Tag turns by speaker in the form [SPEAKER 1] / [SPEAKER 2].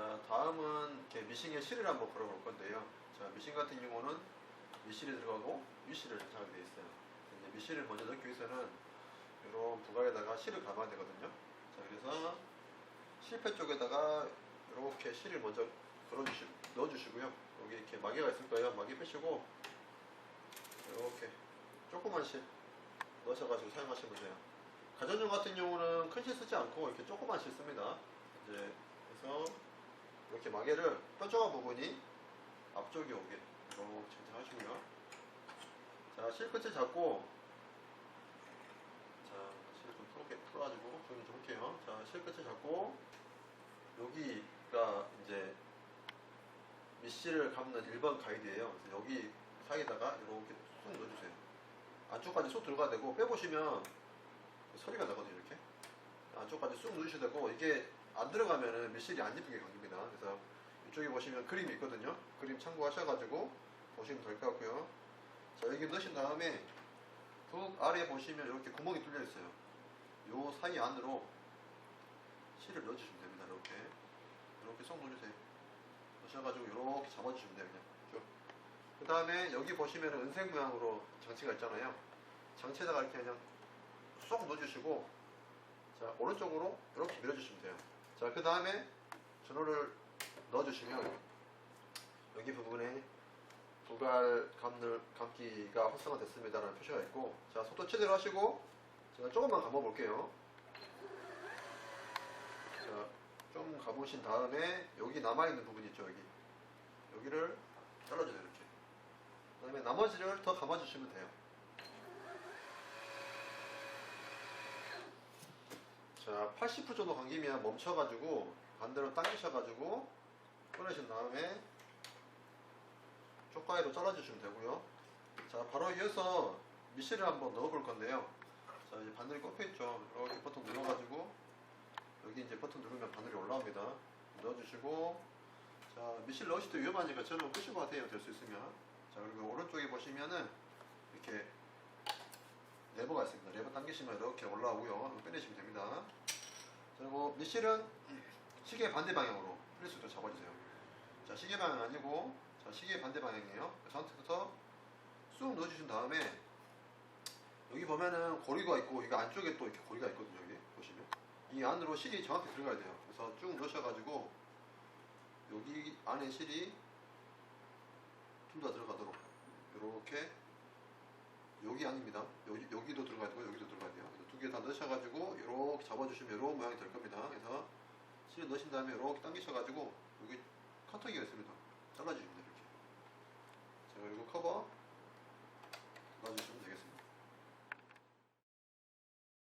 [SPEAKER 1] 자, 다음은 이렇게 미싱의 실을 한번 걸어볼 건데요. 자, 미싱 같은 경우는 미실이 들어가고 위실을 장착하게 되어 있어요. 이제 미실을 먼저 넣기 위해서는 이런 부각에다가 실을 감아야 되거든요. 자, 그래서 실패 쪽에다가 이렇게 실을 먼저 걸어주시, 넣어주시고요. 여기 이렇게 마개가 있을 거예요. 마개 빼시고 이렇게 조그만 실 넣으셔가지고 사용하시면 돼요. 가전용 같은 경우는 큰 실 쓰지 않고 이렇게 조그만 실 씁니다. 이제 이렇게 마개를 뾰족한 부분이 앞쪽에 오게 이렇게 장착하시고요. 자, 실 끝을 잡고 자, 실좀 풀게 풀어가지고 정리 좀 할게요. 자, 실 끝을 잡고 여기가 이제 미실을 감는 1번 가이드예요. 그래서 여기 사이에다가 이렇게 쑥 넣어주세요. 안쪽까지 쏙 들어가야 되고 빼보시면 소리가 나거든요. 이렇게 안쪽까지 쑥 넣으셔야 되고 이게 안 들어가면은 밀실이 안 예쁘게 감깁니다. 그래서 이쪽에 보시면 그림이 있거든요. 그림 참고하셔가지고 보시면 될 것 같고요. 자 여기 넣으신 다음에 북 아래 보시면 이렇게 구멍이 뚫려 있어요. 요 사이 안으로 실을 넣어주시면 됩니다. 이렇게 이렇게 쏙 넣어주세요. 넣으셔가지고 이렇게 잡아주시면 돼요. 그냥 쭉. 그 다음에 여기 보시면 은색 모양으로 장치가 있잖아요. 장치에다가 이렇게 그냥 쏙 넣어주시고 자 오른쪽으로 이렇게 밀어주시면 돼요. 자 그 다음에 전원을 넣어주시면 여기 부분에 부갈 감늘 감기가 활성화됐습니다라는 표시가 있고 자 속도 최대로 하시고 제가 조금만 감아 볼게요. 자 좀 감으신 다음에 여기 남아있는 부분 있죠 여기 여기를 잘라주세요 이렇게 그 다음에 나머지를 더 감아주시면 돼요. 자, 80% 정도 감기면 멈춰가지고 반대로 당기셔가지고 꺼내신 다음에 쪽가위로 잘라주시면 되고요. 자, 바로 이어서 미실을 한번 넣어볼 건데요. 자, 이제 바늘이 꺾여있죠. 이렇게 버튼 눌러가지고 여기 이제 버튼 누르면 바늘이 올라옵니다. 넣어주시고 자, 미실 넣으실 때 위험하니까 저는 끄시고 하세요. 될 수 있으면. 자, 그리고 오른쪽에 보시면은 이렇게 레버가 있습니다. 레버 당기시면 이렇게 올라오고요. 빼내시면 됩니다. 그리고 미실은 시계 반대 방향으로 플리스 도 잡아주세요. 자, 시계 방향 아니고, 자, 시계 반대 방향이에요. 그 상태부터 쑥 넣어주신 다음에, 여기 보면은 고리가 있고, 이거 안쪽에 또 이렇게 고리가 있거든요, 여기. 보시면. 이 안으로 실이 정확히 들어가야 돼요. 그래서 쭉 넣으셔가지고, 여기 안에 실이 좀 더 들어가도록, 이렇게 여기 아닙니다. 여기, 여기도 들어가야 되고 여기도 들어가야 돼요. 두 개 다 넣으셔가지고 이렇게 잡아주시면 이런 모양이 될 겁니다. 그래서 실을 넣으신 다음에 이렇게 당기셔가지고 여기 커터기가 있습니다. 잘라주시면 돼요. 이렇게. 자 그리고 커버